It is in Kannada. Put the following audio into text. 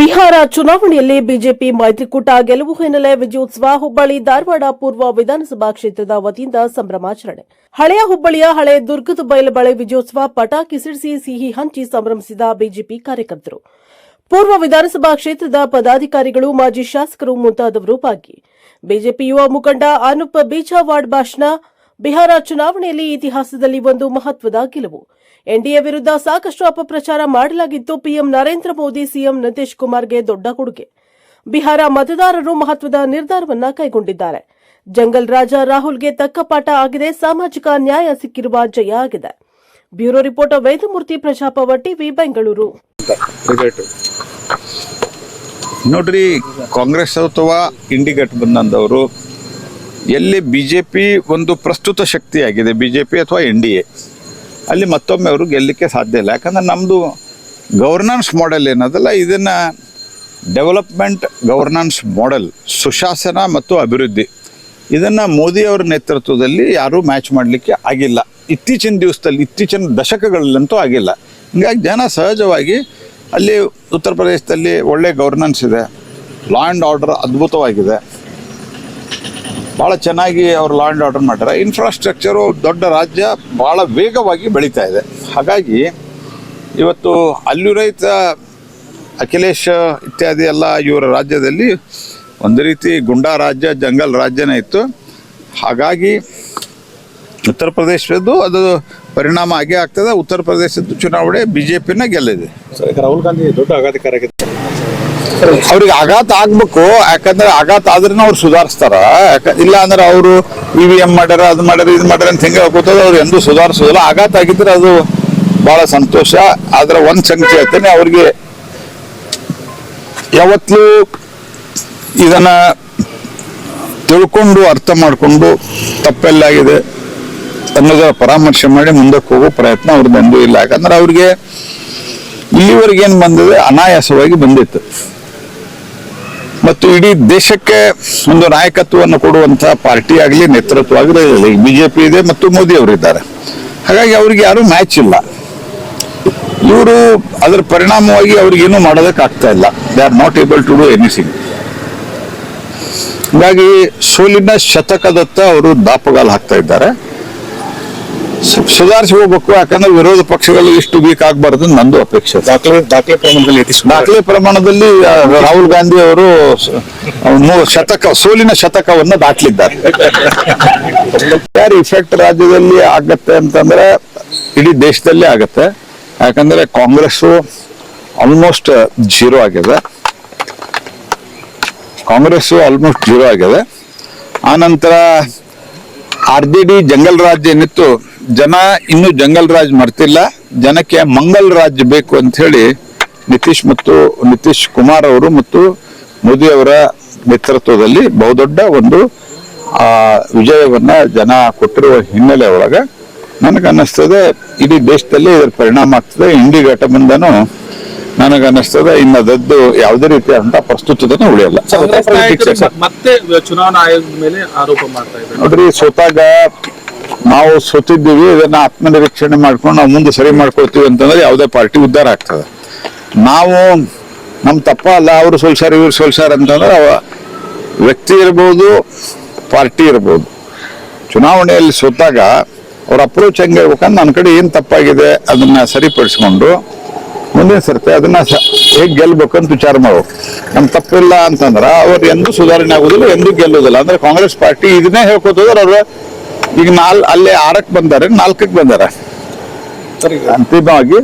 ಬಿಹಾರ ಚುನಾವಣೆಯಲ್ಲಿ ಬಿಜೆಪಿ ಮೈತ್ರಿಕೂಟ ಗೆಲುವು ಹಿನ್ನೆಲೆ ವಿಜಯೋತ್ಸವ ಹುಬ್ಬಳ್ಳಿ ಧಾರವಾಡ ಪೂರ್ವ ವಿಧಾನಸಭಾ ಕ್ಷೇತ್ರದ ವತಿಯಿಂದ ಸಂಭ್ರಮಾಚರಣೆ. ಹಳೆಯ ಹುಬ್ಬಳ್ಳಿಯ ಹಳೆ ದುರ್ಗದ ಬಯಲು ಬಳಿ ವಿಜಯೋತ್ಸವ ಪಟಾಕಿ ಸಿಡಿಸಿ ಸಿಹಿ ಹಂಚಿ ಸಂಭ್ರಮಿಸಿದ ಬಿಜೆಪಿ ಕಾರ್ಯಕರ್ತರು. ಪೂರ್ವ ವಿಧಾನಸಭಾ ಕ್ಷೇತ್ರದ ಪದಾಧಿಕಾರಿಗಳು, ಮಾಜಿ ಶಾಸಕರು ಮುಂತಾದವರು ಭಾಗಿ. ಬಿಜೆಪಿ ಯುವ ಮುಖಂಡ ಅನೂಪ್ ಬೀಜಾವಾಡ್ ಭಾಷಣ ಬಿಹಾರ ಚುನಾವಣೆಯಲ್ಲಿ ಇತಿಹಾಸದಲ್ಲಿ ಒಂದು ಮಹತ್ವದ ಗೆಲುವು. ಎನ್ಡಿಎ ವಿರುದ್ಧ ಸಾಕಷ್ಟು ಅಪಪ್ರಚಾರ ಮಾಡಲಾಗಿದ್ದು ಪಿಎಂ ನರೇಂದ್ರ ಮೋದಿ, ಸಿಎಂ ನಿತೀಶ್ ಕುಮಾರ್ಗೆ ದೊಡ್ಡ ಕೊಡುಗೆ. ಬಿಹಾರ ಮತದಾರರು ಮಹತ್ವದ ನಿರ್ಧಾರವನ್ನ ಕೈಗೊಂಡಿದ್ದಾರೆ. ಜಂಗಲ್ ರಾಜ ರಾಹುಲ್ಗೆ ತಕ್ಕ ಪಾಠ ಆಗಿದೆ, ಸಾಮಾಜಿಕ ನ್ಯಾಯ ಸಿಕ್ಕಿರುವ ಜಯ ಆಗಿದೆ. ಬ್ಯೂರೋ ರಿಪೋರ್ಟರ್ ವೇದಮೂರ್ತಿ ಪ್ರಜಾಪವ ಟಿವಿ ಬೆಂಗಳೂರು. ನೋಡ್ರಿ, ಕಾಂಗ್ರೆಸ್ ಅಥವಾ ಇಂಡಿ ಗಠಬಂಧನದವರು ಎಲ್ಲಿ ಬಿ ಜೆ ಪಿ ಒಂದು ಪ್ರಸ್ತುತ ಶಕ್ತಿಯಾಗಿದೆ ಬಿ ಜೆ ಪಿ ಅಥವಾ ಎನ್ ಡಿ ಎ, ಅಲ್ಲಿ ಮತ್ತೊಮ್ಮೆ ಅವರು ಗೆಲ್ಲಲಿಕ್ಕೆ ಸಾಧ್ಯ ಇಲ್ಲ. ಯಾಕಂದ್ರೆ ನಮ್ಮದು ಗವರ್ನೆನ್ಸ್ ಮಾಡೆಲ್ ಏನದಲ್ಲ, ಇದನ್ನು ಡೆವಲಪ್ಮೆಂಟ್ ಗವರ್ನೆನ್ಸ್ ಮಾಡೆಲ್ ಸುಶಾಸನ ಮತ್ತು ಅಭಿವೃದ್ಧಿ, ಇದನ್ನು ಮೋದಿಯವರ ನೇತೃತ್ವದಲ್ಲಿ ಯಾರೂ ಮ್ಯಾಚ್ ಮಾಡಲಿಕ್ಕೆ ಆಗಿಲ್ಲ. ಇತ್ತೀಚಿನ ದಿವಸದಲ್ಲಿ, ಇತ್ತೀಚಿನ ದಶಕಗಳಲ್ಲಂತೂ ಆಗಿಲ್ಲ. ಹೀಗಾಗಿ ಜನ ಸಹಜವಾಗಿ ಅಲ್ಲಿ ಉತ್ತರ ಪ್ರದೇಶದಲ್ಲಿ ಒಳ್ಳೆ ಗವರ್ನೆನ್ಸ್ ಇದೆ ಲಾ ಆ್ಯಂಡ್ ಆರ್ಡರ್ ಅದ್ಭುತವಾಗಿದೆ. ಭಾಳ ಚೆನ್ನಾಗಿ ಅವರು ಲಾ ಆ್ಯಂಡ್ ಆರ್ಡರ್ ಮಾಡ್ತಾರೆ ಇನ್ಫ್ರಾಸ್ಟ್ರಕ್ಚರು ದೊಡ್ಡ ರಾಜ್ಯ ಭಾಳ ವೇಗವಾಗಿ ಬೆಳೀತಾ ಇದೆ. ಹಾಗಾಗಿ ಇವತ್ತು ಅಲ್ಲಿ ರೈತ, ಅಖಿಲೇಶ್ ಇತ್ಯಾದಿ ಎಲ್ಲ ಇವರ ರಾಜ್ಯದಲ್ಲಿ ಒಂದು ರೀತಿ ಗುಂಡಾ ರಾಜ್ಯ, ಜಂಗಲ್ ರಾಜ್ಯನೇ ಇತ್ತು. ಹಾಗಾಗಿ ಉತ್ತರ ಪ್ರದೇಶದ್ದು ಅದು ಪರಿಣಾಮ ಆಗೇ ಆಗ್ತದೆ. ಉತ್ತರ ಪ್ರದೇಶದ್ದು ಚುನಾವಣೆ ಬಿ ಜೆ ಪಿನ ಗೆಲ್ಲಿದೆ ರಾಹುಲ್ ಗಾಂಧಿ ದೊಡ್ಡ ಆಘಾತಕಾರ ಅವ್ರಿಗೆ ಆಘಾತ ಆಗ್ಬೇಕು, ಯಾಕಂದ್ರೆ ಆಘಾತ ಆದ್ರೂ ಅವ್ರು ಸುಧಾರಿಸ್ತಾರ. ಇಲ್ಲ ಅಂದ್ರೆ ಅವರು ಇ ವಿ ಎಂ ಮಾಡ್ಯಾರ, ಅದು ಮಾಡ್ಯಾರ, ಇದು ಮಾಡ್ಯಾರ ಅಂತ ಹೆಂಗೆ ಕೂತದ ಅವ್ರು ಎಂದೂ ಸುಧಾರಿಸೋದಿಲ್ಲ. ಆಘಾತ ಆಗಿದ್ರೆ ಅದು ಬಹಳ ಸಂತೋಷ. ಆದ್ರೆ ಒಂದ್ ಸಂಖ್ಯೆ ಹೇಳ್ತೇನೆ, ಅವ್ರಿಗೆ ಯಾವತ್ತೂ ಇದನ್ನ ತಿಳ್ಕೊಂಡು ಅರ್ಥ ಮಾಡಿಕೊಂಡು ತಪ್ಪೆಲ್ಲಾಗಿದೆ ಅನ್ನೋದರ ಪರಾಮರ್ಶೆ ಮಾಡಿ ಮುಂದಕ್ಕೆ ಹೋಗೋ ಪ್ರಯತ್ನ ಅವ್ರದ್ದು ಇಲ್ಲ. ಯಾಕಂದ್ರೆ ಅವ್ರಿಗೆ ಇಲ್ಲಿವರೆಗೆ ಏನು ಬಂದಿದೆ, ಅನಾಯಾಸವಾಗಿ ಬಂದಿತ್ತು. ಮತ್ತು ಇಡೀ ದೇಶಕ್ಕೆ ಒಂದು ನಾಯಕತ್ವವನ್ನು ಕೊಡುವಂತಹ ಪಾರ್ಟಿ ಆಗಲಿ, ನೇತೃತ್ವ ಆಗಲಿ ಬಿಜೆಪಿ ಇದೆ ಮತ್ತು ಮೋದಿ ಅವರಿದ್ದಾರೆ. ಹಾಗಾಗಿ ಅವ್ರಿಗೆ ಯಾರು ಮ್ಯಾಚ್ ಇಲ್ಲ. ಇವರು ಅದರ ಪರಿಣಾಮವಾಗಿ ಅವ್ರಿಗೆ ಏನು ಮಾಡೋದಕ್ಕೆ ಆಗ್ತಾ ಇಲ್ಲ. They are not able to do anything ಹೀಗಾಗಿ ಸೋಲಿನ ಶತಕದತ್ತ ಅವರು ದಾಪಗಾಲು ಹಾಕ್ತಾ ಇದ್ದಾರೆ. ಸುಧಾರಿಸಿ ಹೋಗ್ಬೇಕು ಯಾಕಂದ್ರೆ ವಿರೋಧ ಪಕ್ಷಗಳು ಇಷ್ಟು ವೀಕ್ ಆಗಬಾರ್ದು ನಂದು ಅಪೇಕ್ಷೆ. ದಾಖಲೆ ದಾಖಲೆ ಪ್ರಮಾಣದಲ್ಲಿ ದಾಖಲೆ ಪ್ರಮಾಣದಲ್ಲಿ ರಾಹುಲ್ ಗಾಂಧಿ ಅವರು ಮೂರು ಶತಕ ಸೋಲಿನ ಶತಕವನ್ನು ದಾಖಲಿದ್ದಾರೆ ಯಾರು ಇಫೆಕ್ಟ್ ರಾಜ್ಯದಲ್ಲಿ ಆಗತ್ತೆ ಅಂತಂದ್ರೆ ಇಡೀ ದೇಶದಲ್ಲೇ ಆಗತ್ತೆ. ಯಾಕಂದ್ರೆ ಕಾಂಗ್ರೆಸ್ ಆಲ್ಮೋಸ್ಟ್ ಜೀರೋ ಆಗಿದೆ. ಕಾಂಗ್ರೆಸ್ ಆಲ್ಮೋಸ್ಟ್ ಜೀರೋ ಆಗಿದೆ. ಆನಂತರ R J D jungle raj ಏನಿತ್ತು ಜನ ಇನ್ನೂ ಜಂಗಲ್ ರಾಜ್ ಮರ್ತಿಲ್ಲ. ಜನಕ್ಕೆ ಮಂಗಲ್ ರಾಜ್ ಬೇಕು ಅಂತ ಹೇಳಿ ನಿತೀಶ್ ಮತ್ತು ನಿತೀಶ್ ಕುಮಾರ್ ಅವರು ಮತ್ತು ಮೋದಿ ಅವರ ನೇತೃತ್ವದಲ್ಲಿ ಬಹುದೊಡ್ಡ ಒಂದು ಆ ವಿಜಯವನ್ನ ಜನ ಕೊಟ್ಟಿರುವ ಹಿನ್ನೆಲೆ ಒಳಗ ನನಗನ್ನಿಸ್ತದೆ ಇಡೀ ದೇಶದಲ್ಲಿ ಇದರ ಪರಿಣಾಮ ಆಗ್ತದೆ. ಇಂಡಿ ಘಟಬಂಧನು ನನಗನ್ನಿಸ್ತದೆ. ಇನ್ನದದ್ದು ಯಾವುದೇ ರೀತಿಯಾದಂಥ ಪ್ರಸ್ತುತತೆನೂ ಉಳಿಯಲ್ಲ. ಮತ್ತೆ ಚುನಾವಣಾ ಆಯೋಗದ ಮೇಲೆ ಆರೋಪ ಮಾಡ್ತಾ ಇದ್ದಾರೆ. ನೋಡ್ರಿ ಸೋತಾಗ ನಾವು ಸೋತಿದ್ದೀವಿ, ಇದನ್ನ ಆತ್ಮನಿರೀಕ್ಷಣೆ ಮಾಡ್ಕೊಂಡು ನಾವು ಮುಂದೆ ಸರಿ ಮಾಡ್ಕೊಳ್ತೀವಿ ಅಂತಂದ್ರೆ ಯಾವುದೇ ಪಾರ್ಟಿ ಉದ್ಧಾರ ಆಗ್ತದೆ. ನಾವು ನಮ್ಮ ತಪ್ಪ ಅಲ್ಲ ಅವರು ಸೋಲ್ಸಾರ, ಇವ್ರು ಸೋಲ್ಸಾರ ಅಂತಂದ್ರೆ ಅವ ವ್ಯಕ್ತಿ ಇರ್ಬೋದು, ಪಾರ್ಟಿ ಇರ್ಬೋದು. ಚುನಾವಣೆಯಲ್ಲಿ ಸೋತಾಗ ಅವ್ರ ಅಪ್ರೋಚ್ ಹೆಂಗೆ ಇರ್ಬೇಕಂದ್ರೆ ನನ್ನ ಕಡೆ ಏನು ತಪ್ಪಾಗಿದೆ ಅದನ್ನ ಸರಿಪಡಿಸ್ಕೊಂಡು ಮುಂದಿನ ಸರ್ತೆ ಅದನ್ನ ಹೇಗ್ ಗೆಲ್ಬೇಕು ಅಂತ ವಿಚಾರ ಮಾಡ್ಬೇಕು. ನಮ್ಮ ತಪ್ಪಿಲ್ಲ ಅಂತಂದ್ರೆ ಅವ್ರು ಎಂದೂ ಸುಧಾರಣೆ ಆಗೋದಿಲ್ಲ, ಎಂದೂ ಗೆಲ್ಲೋದಿಲ್ಲ. ಅಂದ್ರೆ ಕಾಂಗ್ರೆಸ್ ಪಾರ್ಟಿ ಇದನ್ನೇ ಹೇಳ್ಕೊತದ್ರೆ ಅವ್ರು ಈಗ ನಾಲ್ ಅಲ್ಲೇ ಆರಕ್ಕೆ ಬಂದಾರೆ ನಾಲ್ಕಕ್ಕೆ ಬಂದಾರೆ. ಅಂತಿಮವಾಗಿ